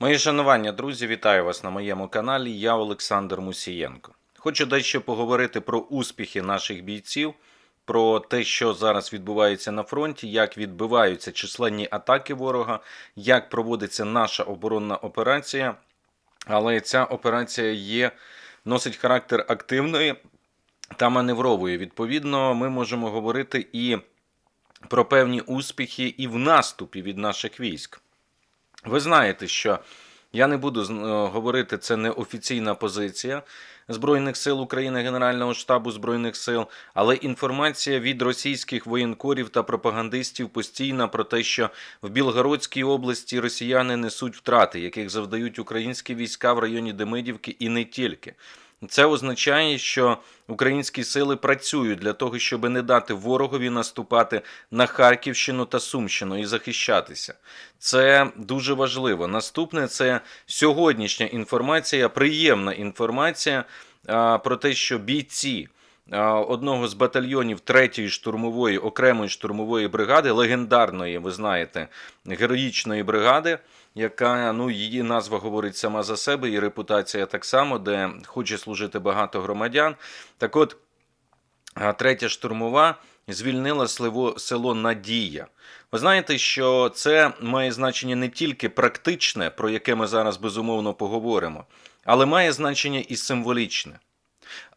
Мої шанування, друзі, вітаю вас на моєму каналі. Я Олександр Мусієнко. Хочу дещо поговорити про успіхи наших бійців, про те, що зараз відбувається на фронті, як відбиваються численні атаки ворога, як проводиться наша оборонна операція. Але ця операція є, носить характер активної та маневрової. Відповідно, ми можемо говорити і про певні успіхи і в наступі від наших військ. Ви знаєте, що я не буду е, говорити, це не офіційна позиція Збройних сил України, Генерального штабу Збройних сил, але інформація від російських воєнкорів та пропагандистів постійна про те, що в Білгородській області росіяни несуть втрати, яких завдають українські війська в районі Демидівки і не тільки. Це означає, що українські сили працюють для того, щоб не дати ворогові наступати на Харківщину та Сумщину і захищатися. Це дуже важливо. Наступне це сьогоднішня інформація, приємна інформація про те, що бійці. Одного з батальйонів 3-ї штурмової окремої штурмової бригади, легендарної, ви знаєте, героїчної бригади, яка ну її назва говорить сама за себе, і репутація так само, де хоче служити багато громадян. Так от, третя штурмова звільнила село Надія. Ви знаєте, що це має значення не тільки практичне, про яке ми зараз безумовно поговоримо, але має значення і символічне.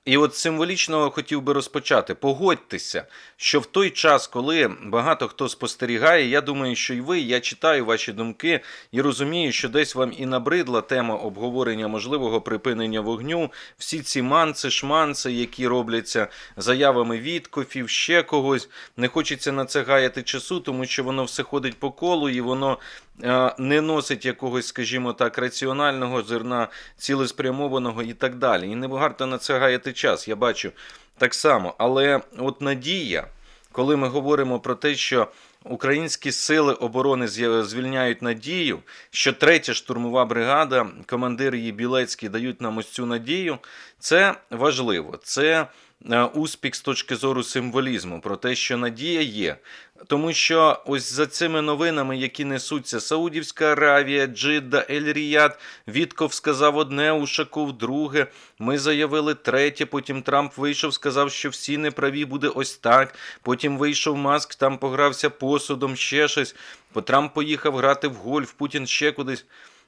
І от з символічного хотів би розпочати. Погодьтеся, що в той час, коли багато хто спостерігає, я думаю, що і ви, я читаю ваші думки і розумію, що десь вам і набридла тема обговорення можливого припинення вогню, всі ці манци, шманци, які робляться заявами Віткофів, ще когось. Не хочеться на це гаяти часу, тому що воно все ходить по колу і воно е, не носить якогось, скажімо так, раціонального зерна, цілеспрямованого і так далі. І не варто на це гаяти час. Я бачу так само. Але от надія, коли ми говоримо про те, що українські сили оборони звільняють надію, що третя штурмова бригада, командир її Білецький дають нам ось цю надію, це важливо. Це успіх з точки зору символізму, про те, що надія є. Тому що ось за цими новинами, які несуться Саудівська Аравія, Джидда, Ель-Ріяд, Вітков сказав одне, Ушаков друге. Ми заявили третє. Потім Трамп вийшов, сказав, що всі неправі буде ось так. Потім вийшов Маск, там погрався посудом, ще щось. Бо Трамп поїхав грати в гольф, Путін ще кудись.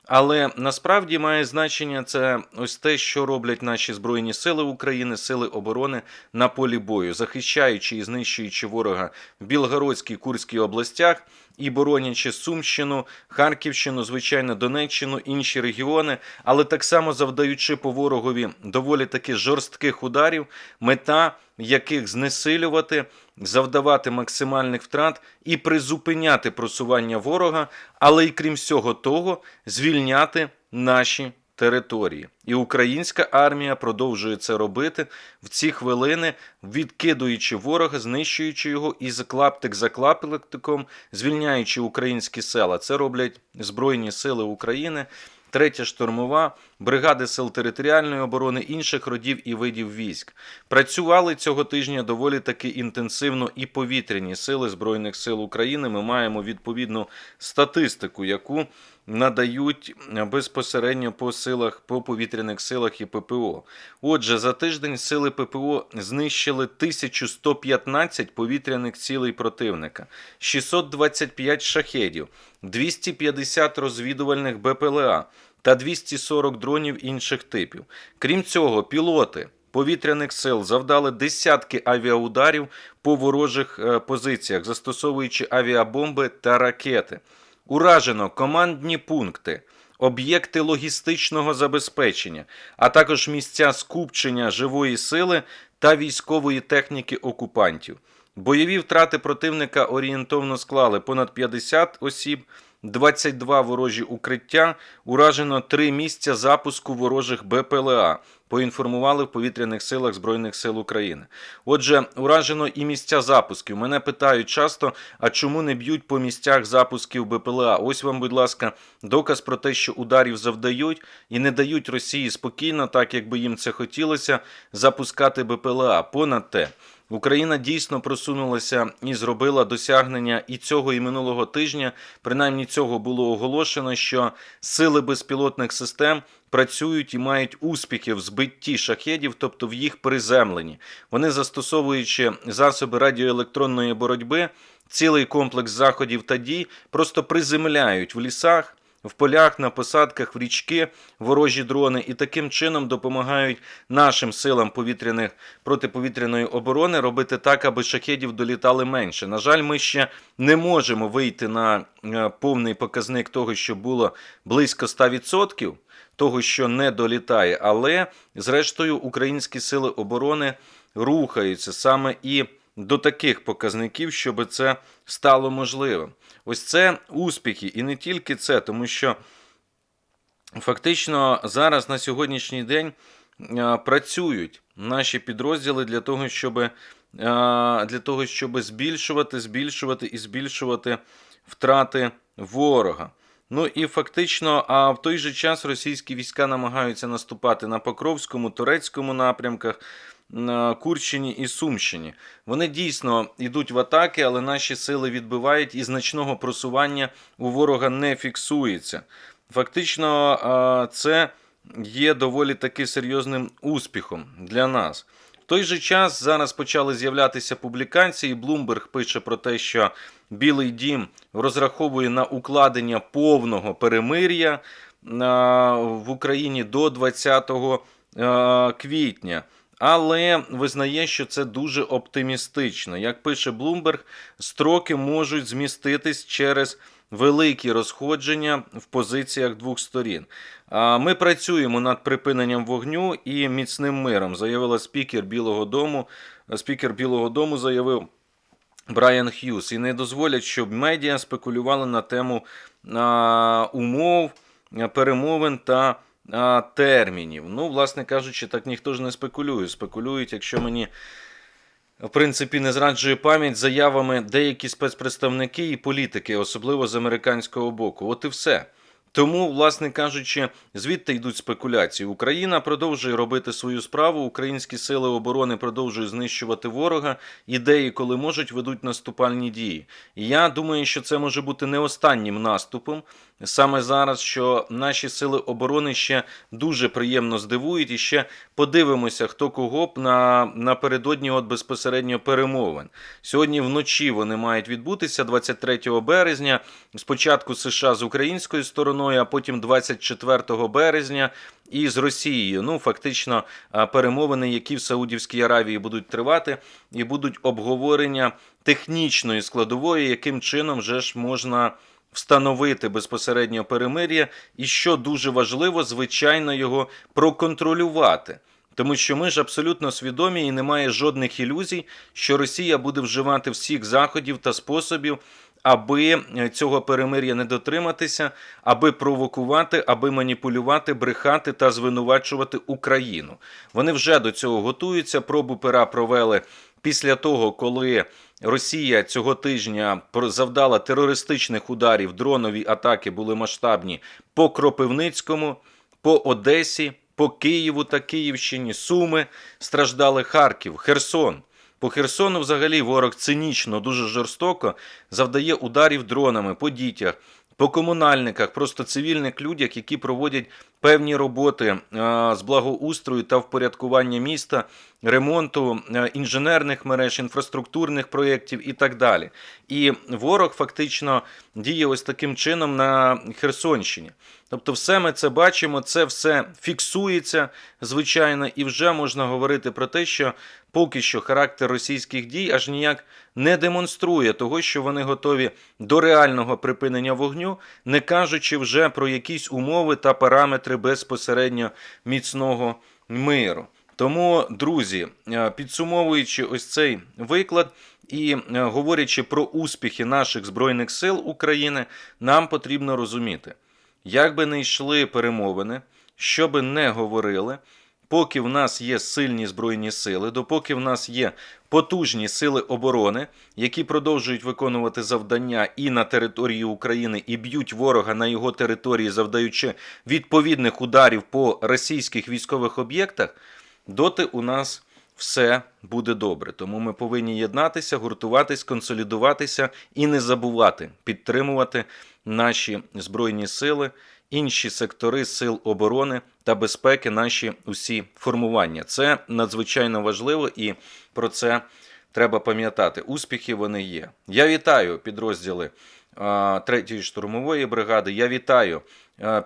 Але насправді має значення це ось те, що роблять наші збройні сили України, сили оборони на полі бою, захищаючи і знищуючи ворога в Білгородській Курській областях і боронячи Сумщину, Харківщину, звичайно, Донеччину, інші регіони, але так само завдаючи по ворогові доволі таки жорстких ударів, мета яких знесилювати, завдавати максимальних втрат і призупиняти просування ворога, але й крім всього того, звільняти наші території. І українська армія продовжує це робити в ці хвилини, відкидуючи ворога, знищуючи його і клаптик за клаптиком, звільняючи українські села. Це роблять Збройні Сили України. Третя штурмова, бригади сил територіальної оборони інших родів і видів військ працювали цього тижня доволі таки інтенсивно і повітряні сили збройних сил України. Ми маємо відповідну статистику, яку надають безпосередньо по силах, по повітряних силах і ППО. Отже, за тиждень сили ППО знищили 1115 повітряних цілей противника, 625 шахедів, 250 розвідувальних БПЛА та 240 дронів інших типів. Крім цього, пілоти повітряних сил завдали десятки авіаударів по ворожих е, позиціях, застосовуючи авіабомби та ракети. Уражено командні пункти, об'єкти логістичного забезпечення, а також місця скупчення живої сили та військової техніки окупантів. Бойові втрати противника орієнтовно склали понад 50 осіб, 22 ворожі укриття, уражено 3 місця запуску ворожих БПЛА. Поінформували в повітряних силах Збройних сил України. Отже, уражено і місця запусків. Мене питають часто, а чому не б'ють по місцях запусків БПЛА? Ось вам, будь ласка, доказ про те, що ударів завдають і не дають Росії спокійно, так як би їм це хотілося, запускати БПЛА. Понад те, Україна дійсно просунулася і зробила досягнення і цього, і минулого тижня. Принаймні цього було оголошено, що сили безпілотних систем працюють і мають успіхи в збитті шахедів, тобто в їх приземленні. Вони застосовуючи засоби радіоелектронної боротьби, цілий комплекс заходів та дій просто приземляють в лісах. В полях, на посадках, в річки ворожі дрони і таким чином допомагають нашим силам повітряних протиповітряної оборони робити так, аби шахедів долітали менше. На жаль, ми ще не можемо вийти на е, повний показник того, що було близько 100%, того, що не долітає. Але зрештою українські сили оборони рухаються саме і до таких показників, щоб це стало можливим. Ось це успіхи, і не тільки це, тому що фактично зараз на сьогоднішній день працюють наші підрозділи для того, щоб, для того, щоб збільшувати, збільшувати і збільшувати втрати ворога. Ну і фактично, а в той же час російські війська намагаються наступати на Покровському, Турецькому напрямках, на Курщині і Сумщині. Вони дійсно йдуть в атаки, але наші сили відбивають і значного просування у ворога не фіксується. Фактично, це є доволі таки серйозним успіхом для нас. В той же час зараз почали з'являтися публікації. Блумберг пише про те, що Білий Дім розраховує на укладення повного перемир'я в Україні до 20 квітня. Але визнає, що це дуже оптимістично. Як пише Блумберг, строки можуть зміститись через великі розходження в позиціях двох сторін. Ми працюємо над припиненням вогню і міцним миром, заявила спікер Білого Дому. Спікер Білого Дому заявив. Брайан Х'юз і не дозволять, щоб медіа спекулювали на тему умов, перемовин та термінів. Ну, власне кажучи, так ніхто ж не спекулює. Спекулюють, якщо мені. В принципі, не зраджує пам'ять заявами деякі спецпредставники і політики, особливо з американського боку. От і все. Тому, власне кажучи, звідти йдуть спекуляції. Україна продовжує робити свою справу. Українські сили оборони продовжують знищувати ворога. Ідеї, коли можуть, ведуть наступальні дії. І я думаю, що це може бути не останнім наступом. Саме зараз, що наші сили оборони ще дуже приємно здивують, і ще подивимося, хто кого б на напередодні от безпосередньо перемовин. Сьогодні вночі вони мають відбутися 23 березня. Спочатку США з українською стороною, а потім 24 березня. І з Росією, ну фактично, перемовини, які в Саудівській Аравії будуть тривати, і будуть обговорення технічної складової, яким чином вже ж можна встановити безпосередньо перемир'я, і що дуже важливо, звичайно, його проконтролювати. Тому що ми ж абсолютно свідомі і немає жодних ілюзій, що Росія буде вживати всіх заходів та способів, аби цього перемир'я не дотриматися, аби провокувати, аби маніпулювати, брехати та звинувачувати Україну. Вони вже до цього готуються. Пробу пера провели після того, коли Росія цього тижня завдала терористичних ударів, дронові атаки були масштабні по Кропивницькому, по Одесі, по Києву та Київщині, Суми страждали Харків, Херсон. По Херсону, взагалі, ворог цинічно, дуже жорстоко завдає ударів дронами по дітях, по комунальниках, просто цивільних людях, які проводять певні роботи з благоустрою та впорядкування міста, ремонту інженерних мереж, інфраструктурних проєктів і так далі. І ворог фактично діє ось таким чином на Херсонщині. Тобто, все ми це бачимо, це все фіксується, звичайно, і вже можна говорити про те, що поки що характер російських дій аж ніяк не демонструє того, що вони готові до реального припинення вогню, не кажучи вже про якісь умови та параметри безпосередньо міцного миру. Тому, друзі, підсумовуючи ось цей виклад і говорячи про успіхи наших збройних сил України, нам потрібно розуміти. Як би не йшли перемовини, що би не говорили, поки в нас є сильні збройні сили, допоки в нас є потужні сили оборони, які продовжують виконувати завдання і на території України, і б'ють ворога на його території, завдаючи відповідних ударів по російських військових об'єктах, доти у нас все буде добре. Тому ми повинні єднатися, гуртуватись, консолідуватися і не забувати підтримувати наші збройні сили, інші сектори сил оборони та безпеки, наші усі формування. Це надзвичайно важливо і про це треба пам'ятати. Успіхи вони є. Я вітаю підрозділи 3-ї штурмової бригади. Я вітаю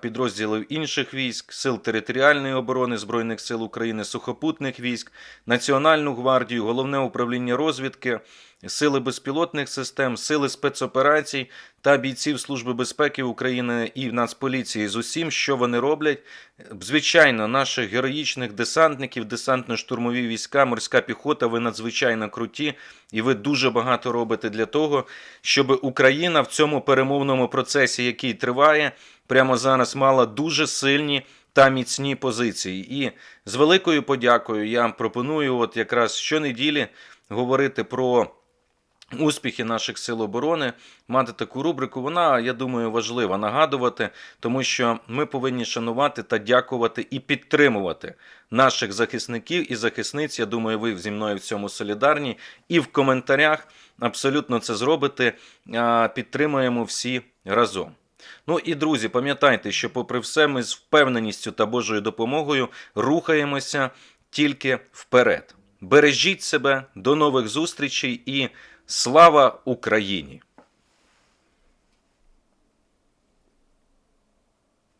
підрозділів інших військ, сил територіальної оборони Збройних сил України, сухопутних військ, Національну гвардію, головне управління розвідки, сили безпілотних систем, сили спецоперацій та бійців Служби безпеки України і Нацполіції з усім, що вони роблять. Звичайно, наших героїчних десантників, десантно-штурмові війська, морська піхота, ви надзвичайно круті, і ви дуже багато робите для того, щоб Україна в цьому перемовному процесі, який триває, прямо зараз мала дуже сильні та міцні позиції. І з великою подякою я пропоную, от якраз щонеділі говорити про. Успіхи наших сил оборони мати таку рубрику, вона, я думаю, важлива нагадувати, тому що ми повинні шанувати та дякувати і підтримувати наших захисників і захисниць. Я думаю, ви зі мною в цьому солідарні. І в коментарях абсолютно це зробите. Підтримуємо всі разом. Ну і друзі, пам'ятайте, що, попри все, ми з впевненістю та Божою допомогою рухаємося тільки вперед. Бережіть себе, до нових зустрічей і слава Україні!